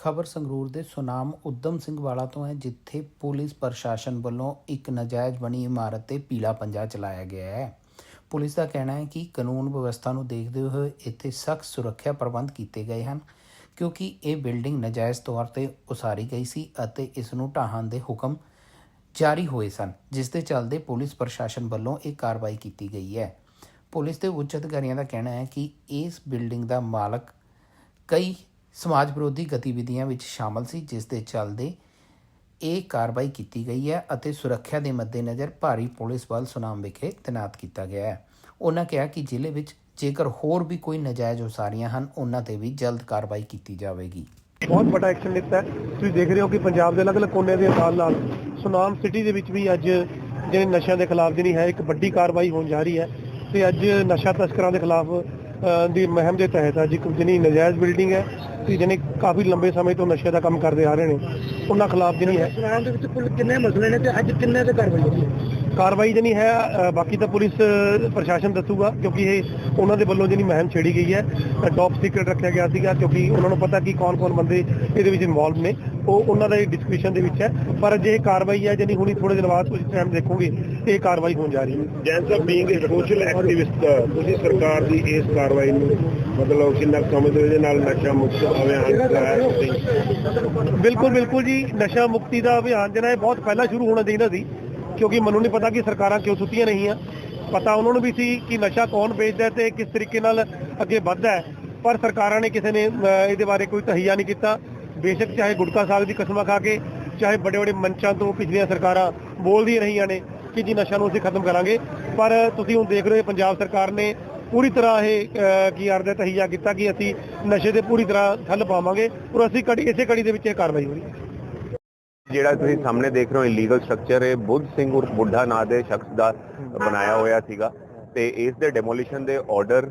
ਖਬਰ ਸੰਗਰੂਰ ਦੇ ਸੁਨਾਮ ਉਦਮ ਸਿੰਘ ਵਾਲਾ ਤੋਂ ਹੈ, ਜਿੱਥੇ ਪੁਲਿਸ ਪ੍ਰਸ਼ਾਸਨ ਵੱਲੋਂ ਇੱਕ ਨਜਾਇਜ਼ ਬਣੀ ਇਮਾਰਤ ਤੇ ਪੀਲਾ ਪੰਜਾ ਚਲਾਇਆ ਗਿਆ ਹੈ। ਪੁਲਿਸ ਦਾ ਕਹਿਣਾ ਹੈ ਕਿ ਕਾਨੂੰਨ ਵਿਵਸਥਾ ਨੂੰ ਦੇਖਦੇ ਹੋਏ ਇੱਥੇ ਸਖਤ ਸੁਰੱਖਿਆ ਪ੍ਰਬੰਧ ਕੀਤੇ ਗਏ ਹਨ, ਕਿਉਂਕਿ ਇਹ ਬਿਲਡਿੰਗ ਨਜਾਇਜ਼ ਤੌਰ ਤੇ ਉਸਾਰੀ ਗਈ ਸੀ ਅਤੇ ਇਸ ਨੂੰ ਢਾਹਣ ਦੇ ਹੁਕਮ ਜਾਰੀ ਹੋਏ ਸਨ, ਜਿਸ ਦੇ ਚੱਲਦੇ ਪੁਲਿਸ ਪ੍ਰਸ਼ਾਸਨ ਵੱਲੋਂ ਇਹ ਕਾਰਵਾਈ ਕੀਤੀ ਗਈ ਹੈ। ਪੁਲਿਸ ਦੇ ਉੱਚ ਅਧਿਕਾਰੀਆਂ ਦਾ ਕਹਿਣਾ ਹੈ ਕਿ ਇਸ ਬਿਲਡਿੰਗ ਦਾ ਮਾਲਕ ਕਈ ਸਮਾਜ ਵਿਰੋਧੀ ਗਤੀਵਿਧੀਆਂ ਵਿੱਚ ਸ਼ਾਮਲ ਸੀ, ਜਿਸ ਦੇ ਚੱਲਦੇ ਇਹ ਕਾਰਵਾਈ ਕੀਤੀ ਗਈ ਹੈ ਅਤੇ ਸੁਰੱਖਿਆ ਦੇ ਮੱਦੇਨਜ਼ਰ ਭਾਰੀ ਪੁਲਿਸ ਬਲ ਸੁਨਾਮ ਵਿਖੇ ਤੈਨਾਤ ਕੀਤਾ ਗਿਆ ਹੈ। ਉਹਨਾਂ ਕਿਹਾ ਕਿ ਜ਼ਿਲ੍ਹੇ ਵਿੱਚ ਜੇਕਰ ਹੋਰ ਵੀ ਕੋਈ ਨਜਾਇਜ਼ ਉਸਾਰੀਆਂ ਹਨ ਉਹਨਾਂ ਤੇ ਵੀ ਜਲਦ ਕਾਰਵਾਈ ਕੀਤੀ ਜਾਵੇਗੀ। ਬਹੁਤ ਵੱਡਾ ਐਕਸ਼ਨ ਲਿੱਤਾ ਤੁਸੀਂ ਦੇਖ ਰਹੇ ਹੋ ਕਿ ਪੰਜਾਬ ਦੇ ਅਲੱਗ-ਅਲੱਗ ਕੋਨੇ ਦੇ ਨਾਲ ਨਾਲ ਸੁਨਾਮ ਸਿਟੀ ਦੇ ਵਿੱਚ ਵੀ ਅੱਜ ਜਿਹੜੇ ਨਸ਼ਿਆਂ ਦੇ ਖਿਲਾਫ ਜਿਹੜੀ ਹੈ ਇੱਕ ਵੱਡੀ ਕਾਰਵਾਈ ਹੋਣ ਜਾ ਰਹੀ ਹੈ ਤੇ ਅੱਜ ਨਸ਼ਾ ਤਸਕਰਾਂ ਦੇ ਖਿਲਾਫ ਦੀ ਮੁਹਿੰਮ ਦੇ ਤਹਿਤ ਅੱਜ ਇੱਕ ਜਿਹੜੀ ਨਜਾਇਜ਼ ਬਿਲਡਿੰਗ ਹੈ ਤੇ ਜਿਹਨੇ ਕਾਫੀ ਲੰਬੇ ਸਮੇਂ ਤੋਂ ਨਸ਼ੇ ਦਾ ਕੰਮ ਕਰਦੇ ਆ ਰਹੇ ਨੇ, ਉਹਨਾਂ ਖਿਲਾਫ ਜਿਹੜੀ ਹੈ। ਸੁਨਾਮ ਦੇ ਵਿੱਚ ਕੁੱਲ ਕਿੰਨੇ ਮਸਲੇ ਨੇ ਤੇ ਅੱਜ ਕਿੰਨੇ ਤੇ ਕਾਰਵਾਈ ਹੋਈ ਹੈ ਕਾਰਵਾਈ ਜਿਹੜੀ ਹੈ ਬਾਕੀ ਤਾਂ ਪੁਲਿਸ ਪ੍ਰਸ਼ਾਸਨ ਦੱਸੂਗਾ ਕਿਉਂਕਿ ਇਹ ਉਹਨਾਂ ਦੇ ਵੱਲੋਂ ਜਿਹੜੀ ਮੁਹਿੰਮ ਛੇੜੀ ਗਈ ਹੈ ਟੌਪ ਸੀਕ੍ਰੇਟ ਰੱਖਿਆ ਗਿਆ ਸੀਗਾ ਕਿਉਂਕਿ ਉਹਨਾਂ ਨੂੰ ਪਤਾ ਕਿ ਕੌਣ-ਕੌਣ ਬੰਦੇ ਇਹਦੇ ਵਿੱਚ ਇਨਵੋਲਵ ਨੇ। ਉਹ ਉਹਨਾਂ ਦਾ ਡਿਸਕ੍ਰਿਪਸ਼ਨ ਦੇ ਵਿੱਚ ਹੈ ਪਰ ਜੇ ਇਹ ਕਾਰਵਾਈ ਹੈ ਜਿਹੜੀ ਹੁਣੀ ਥੋੜੇ ਦਿਨ ਬਾਅਦ ਤੁਸੀਂ ਟਾਈਮ ਦੇਖੋਗੇ ਇਹ ਕਾਰਵਾਈ ਹੋਣ ਜਾ ਰਹੀ ਹੈ। Jain Sahib being a social activist ਤੁਸੀਂ ਸਰਕਾਰ ਦੀ ਇਸ ਕਾਰਵਾਈ ਨੂੰ ਮਤਲਬ ਕਿੰਨਾ ਸਮਝਦੇ ਹੋ? ਇਹਦੇ ਨਾਲ ਨਸ਼ਾ ਮੁਕਤ ਅਭਿਆਨ ਤੁਸੀਂ ਬਿਲਕੁਲ ਬਿਲਕੁਲ ਜੀ ਨਸ਼ਾ ਮੁਕਤੀ ਦਾ ਅਭਿਆਨ ਜਿਹੜਾ ਹੈ ਬਹੁਤ ਪਹਿਲਾਂ ਸ਼ੁਰੂ ਹੋਣਾ ਚਾਹੀਦਾ ਸੀ। ਕਿਉਂਕਿ ਮੈਨੂੰ ਨਹੀਂ ਪਤਾ ਕਿ ਸਰਕਾਰਾਂ ਕਿਉਂ ਸੁੱਤੀਆਂ ਨਹੀਂ ਆ ਪਤਾ ਉਹਨਾਂ ਨੂੰ ਵੀ ਸੀ ਕਿ ਨਸ਼ਾ ਕੌਣ ਵੇਚਦਾ ਹੈ ਤੇ ਕਿਸ ਤਰੀਕੇ ਨਾਲ ਅੱਗੇ ਵੱਧਦਾ ਹੈ। ਪਰ ਸਰਕਾਰਾਂ ਨੇ ਕਿਸੇ ਨੇ ਇਹਦੇ ਬਾਰੇ ਕੋਈ ਤਹਈਆ ਨਹੀਂ ਕੀਤਾ। ਬੇਸ਼ੱਕ ਚਾਹੇ ਗੁਟਕਾ ਸਾਗ ਦੀ ਕਸਮਾਂ ਖਾ ਕੇ, ਚਾਹੇ ਵੱਡੇ ਵੱਡੇ ਮੰਚਾਂ ਤੋਂ ਪਿਛਲੀਆਂ ਸਰਕਾਰਾਂ ਬੋਲਦੀਆਂ ਰਹੀਆਂ ਨੇ ਕਿ ਜੀ ਨਸ਼ਾ ਨੂੰ ਅਸੀਂ ਖਤਮ ਕਰਾਂਗੇ। ਪਰ ਤੁਸੀਂ ਹੁਣ ਦੇਖ ਰਹੇ ਹੋ ਪੰਜਾਬ ਸਰਕਾਰ ਨੇ ਪੂਰੀ ਤਰ੍ਹਾਂ ਇਹ ਕੀ ਅਰਦਾ ਤਹੀਆ ਕੀਤਾ ਕਿ ਅਸੀਂ ਨਸ਼ੇ ਤੇ ਪੂਰੀ ਤਰ੍ਹਾਂ ਠੱਲ ਪਾਵਾਂਗੇ ਔਰ ਅਸੀਂ ਕੜੀ, ਇਸੇ ਕੜੀ ਦੇ ਵਿੱਚ ਇਹ ਕਾਰਵਾਈ ਹੋ ਰਹੀ ਹੈ। ਜਿਹੜਾ ਤੁਸੀਂ ਸਾਹਮਣੇ ਦੇਖ ਰਹੇ ਹੋ ਇਲੀਗਲ ਸਟਰਕਚਰ ਹੈ। ਬੁੱਧ ਸਿੰਘ ਉਰਫ ਬੁੱਢਾ ਨਾਂ ਦੇ ਸ਼ਖਸ ਦਾ ਬਣਾਇਆ ਹੋਇਆ ਸੀਗਾ। ਤੇ ਇਸ ਦੇ ਡੈਮੋਲੀਸ਼ਨ ਦੇ ਆਰਡਰ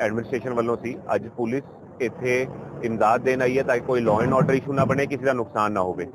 ਐਡਮਿਨਿਸਟ੍ਰੇਸ਼ਨ ਵੱਲੋਂ ਸੀ। ਅੱਜ ਪੁਲਿਸ ਇੱਥੇ ਇਮਦਾਦ ਦੇਣ ਆਈ ਹੈ ਤਾਂ ਕਿ ਕੋਈ ਲਾਅ ਐਂਡ ਆਰਡਰ ਇਸ਼ੂ ਨਾ ਬਣੇ ਕਿਸੇ ਦਾ ਨੁਕਸਾਨ ਨਾ ਹੋਵੇ।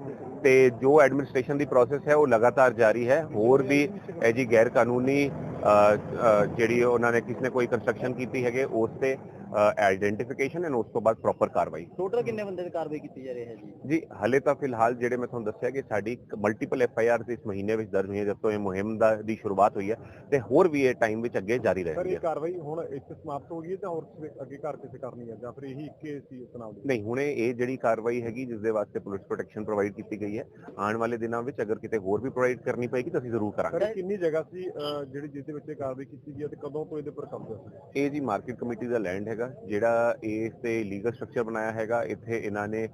ਤੇ ਜੋ ਐਡਮਿਨਿਸਟ੍ਰੇਸ਼ਨ ਦੀ ਪ੍ਰੋਸੈਸ ਹੈ ਉਹ ਲਗਾਤਾਰ ਜਾਰੀ ਹੈ। ਹੋਰ ਵੀ ਇਹ ਜੀ ਗੈਰ ਕਾਨੂੰਨੀ ਅ, ਜਿਹੜੀ ਉਹਨਾਂ ਨੇ ਕਿਸੇ ਨੇ ਕੋਈ ਕੰਸਟਰਕਸ਼ਨ ਕੀਤੀ ਹੈਗੇ ਉਸ ਤੇ ਆਈਡੈਂਟੀਫਿਕੇਸ਼ਨ ਐਂਡ ਉਸ ਤੋਂ ਬਾਅਦ ਪ੍ਰੋਪਰ ਕਾਰਵਾਈ। ਟੋਟਲ ਕਿੰਨੇ ਬੰਦੇ ਤੇ ਕਾਰਵਾਈ ਕੀਤੀ ਜਾ ਰਹੀ ਹੈ ਜੀ? ਜੀ ਹਲੇ ਤਾਂ ਫਿਲਹਾਲ ਜਿਹੜੇ ਮੈਂ ਤੁਹਾਨੂੰ ਦੱਸਿਆ ਕਿ ਸਾਡੀ ਮਲਟੀਪਲ ਐਫ ਆਈ ਆਰ ਇਸ ਮਹੀਨੇ ਵਿੱਚ ਦਰਜ ਹੋਈਆਂ ਜਦ ਤੋਂ ਇਹ ਮੁਹਿੰਮ ਦਾ ਦੀ ਸ਼ੁਰੂਆਤ ਹੋਈ ਹੈ ਤੇ ਹੋਰ ਵੀ ਇਹ ਟਾਈਮ ਵਿੱਚ ਅੱਗੇ ਜਾਰੀ ਰਹੇਗੀ ਕਾਰਵਾਈ ਹੁਣ ਇੱਥੇ ਸਮਾਪਤ ਹੋ ਗਈ ਹੈ ਜਾਂ ਹੋਰ ਅੱਗੇ ਘਰ ਕਿਸੇ ਕਰਨੀ ਹੈ ਜਾਂ ਫਿਰ ਇਹੀ ਇੱਕੇ ਸੀ ਤਨਾਵ ਨਹੀਂ ਹੁਣੇ ਇਹ ਜਿਹੜੀ ਕਾਰਵਾਈ ਹੈਗੀ ਜਿਸ ਦੇ ਵਾਸਤੇ ਪੁਲਿਸ ਪ੍ਰੋਟੈਕਸ਼ਨ ਪ੍ਰੋਵਾਈਡ ਕੀਤੀ ਗਈ ਹੈ ਆਉਣ ਵਾਲੇ ਦਿਨਾਂ ਵਿੱਚ ਅਗਰ ਕਿਤੇ ਹੋਰ ਵੀ ਪ੍ਰੋਵਾਈਡ ਕਰਨੀ ਪਏਗੀ ਤਾਂ ਅਸੀਂ ਜ਼ਰੂਰ ਕਰਾਂਗੇ। ਕਿੰਨੀ ਜਗ੍ਹਾ ਸੀ ਜਿਹੜੀ ਜਿਸ ਦੇ ਵਿੱਚ ਇਹ ਕਾਰਵਾਈ ਕੀਤੀ ਗਈ ਹੈ ਤੇ ਕਦੋਂ ਤੋਂ ਇਹਦੇ ਉੱਪਰ ਕਬਜ਼ਾ ਸੀ ਇਹ ਜੀ ਮਾਰਕੀਟ ਕਮੇਟੀ ਦਾ ਲੈਂਡ ਹੈਗਾ ਜਿਹੜਾ ਇਸ ਤੇ ਲੀਗਲ ਸਟਰਕਚਰ ਬਣਾਇਆ ਹੈਗਾ ਇੱਥੇ ਇਹਨਾਂ ਨੇ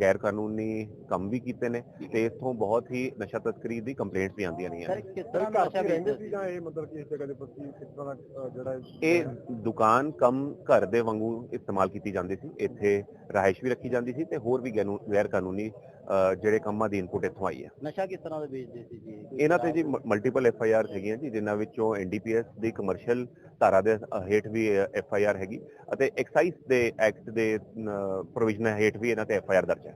ਗੈਰ ਕਾਨੂੰਨੀ ਕੰਮ ਵੀ ਕੀਤੇ ਨੇ ਤੇ ਇਥੋਂ ਬਹੁਤ ਹੀ ਨਸ਼ਾ ਤਸਕਰੀ ਦੀ ਕੰਪਲੇਂਟਸ ਵੀ ਆਉਂਦੀਆਂ ਰਹੀਆਂ ਸਰ ਨੇ। ਕਿਸ ਤਰ੍ਹਾਂ ਦਾ ਨਸ਼ਾ ਵੇਚਦੇ ਸੀ ਜਾਂ ਇਹ ਮਤਲਬ ਕਿ ਇਸ ਜਗ੍ਹਾ ਦੇ ਉੱਪਰ ਕੀ ਕਿਸ ਤਰ੍ਹਾਂ ਦਾ ਜਿਹੜਾ ਇਹ ਦੁਕਾਨ ਕਮ ਘਰ ਦੇ ਵਾਂਗੂ ਇਸਤੇਮਾਲ ਕੀਤੀ ਜਾਂਦੀ ਸੀ। ਇੱਥੇ ਰਹਾਇਸ਼ ਵੀ ਰੱਖੀ ਜਾਂਦੀ ਸੀ ਤੇ ਹੋਰ ਵੀ ਗੈਰ ਕਾਨੂੰਨੀ ਜਿਹੜੇ ਕੰਮਾਂ ਦੀ ਇਨਪੁਟ ਇੱਥੋਂ ਆਈ ਹੈ। ਨਸ਼ਾ ਕਿਸ ਤਰ੍ਹਾਂ ਦਾ ਵੇਚਦੇ ਸੀ ਜੀ? ਇਹਨਾਂ ਤੇ ਜੀ ਮਲਟੀਪਲ ਐਫ ਆਈ ਆਰ ਹੈਗੀਆਂ ਜੀ ਜਿਨ੍ਹਾਂ ਵਿੱਚੋਂ ਐਨਡੀਪੀਐਸ ਦੀ ਕਮਰਸ਼ੀਅਲ ਧਾਰਾ ਦੇ ਹੇਠ ਵੀ ਐਫ ਆਈ ਆਰ ਹੈਗੀ। ਅਤੇ ਐਕਸਾਈਜ਼ ਦੇ ਐਕਟ ਦੇ ਪ੍ਰੋਵੀਜ਼ਨ ਹੇਠ ਵੀ ਇਹਨਾਂ ਤੇ ਐਫ ਆਈ ਆਰ ਦਰਜ ਹੈ।